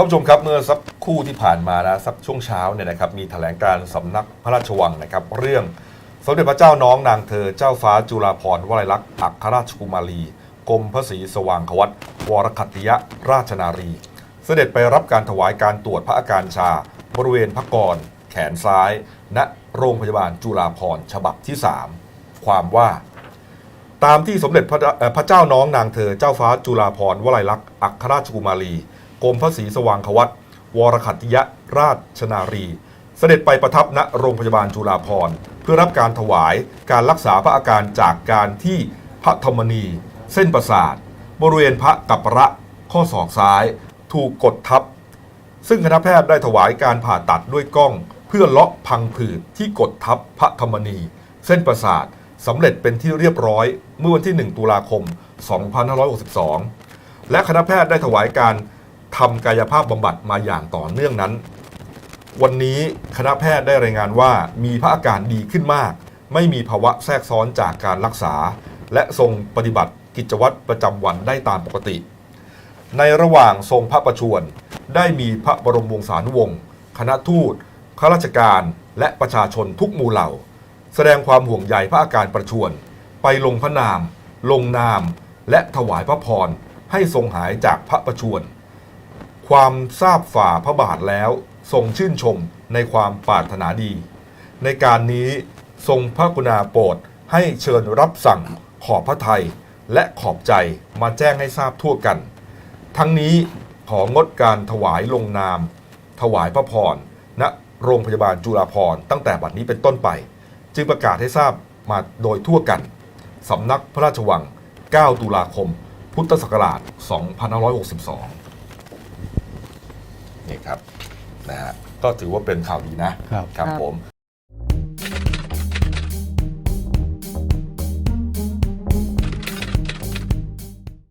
ท่านผู้ชมครับเมื่อสักครู่ที่ผ่านมานะสักช่วงเช้าเนี่ยนะครับมีแถลงการสำนักพระราชวังนะครับ เรื่องสมเด็จพระเจ้าน้องนางเธอเจ้าฟ้าจุฬาภรณ์วลัยลักษณ์อัครราชกุมารีกรมพระศรีสว่างควัตวรคัตติยราชนารี เสด็จไปรับการถวายการตรวจพระอาการชา บริเวณพระกร แขนซ้าย ณโรงพยาบาลจุฬาภรณ์ฉบับที่ 3 ความว่าตามที่สมเด็จพระเอ่อพระเจ้าน้องนางเธอเจ้าฟ้าจุฬาภรณ์วลัยลักษณ์อัครราชกุมารี กรมพระศรีสว่างควัตวรคัติยราชนารี เสด็จไปประทับณโรงพยาบาลจุฬาภรณ์เพื่อรับการถวายการรักษาพระอาการจากการที่พระธรรมนี เส้นประสาท บริเวณพระกัประข้อศอกซ้าย ถูกกดทับ ซึ่งคณะแพทย์ได้ถวายการผ่าตัดด้วยกล้อง เพื่อเลาะพังผืดที่กดทับพระธรรมนี เส้นประสาทสำเร็จเป็นที่เรียบร้อย เมื่อวันที่ 1 ตุลาคม 2562 และคณะแพทย์ได้ถวายการ ทำกายภาพบำบัดมาอย่างต่อเนื่องนั้น วันนี้คณะแพทย์ได้รายงานว่ามีพระอาการดีขึ้นมาก ไม่มีภาวะแทรกซ้อนจากการรักษา และทรงปฏิบัติกิจวัตรประจำวันได้ตามปกติ ในระหว่างทรงพระประชวรได้มีพระบรมวงศานุวงศ์คณะทูตข้าราชการและประชาชนทุกหมู่เหล่า แสดงความห่วงใยพระอาการประชวรไปลงพระนาม ลงนาม และถวายพระพรให้ทรงหายจากพระประชวร ความทราบฝ่าพระบาทแล้วทรงชื่นชมในความปรารถนาดี ในการนี้ทรงพระกรุณาโปรดให้เชิญรับสั่งขอบพระไทยและขอบใจมาแจ้งให้ทราบทั่วกัน ทั้งนี้ของงดการถวายลงนาม ถวายพระพรณโรงพยาบาลจุฬาภรณ์ตั้งแต่บัดนี้เป็นต้นไป จึงประกาศให้ทราบมาโดยทั่วกัน สำนักพระราชวัง 9 ตุลาคม พุทธศักราช 2562 นี่ครับนะฮะก็ถือว่าเป็นข่าวดีนะครับ ครับผม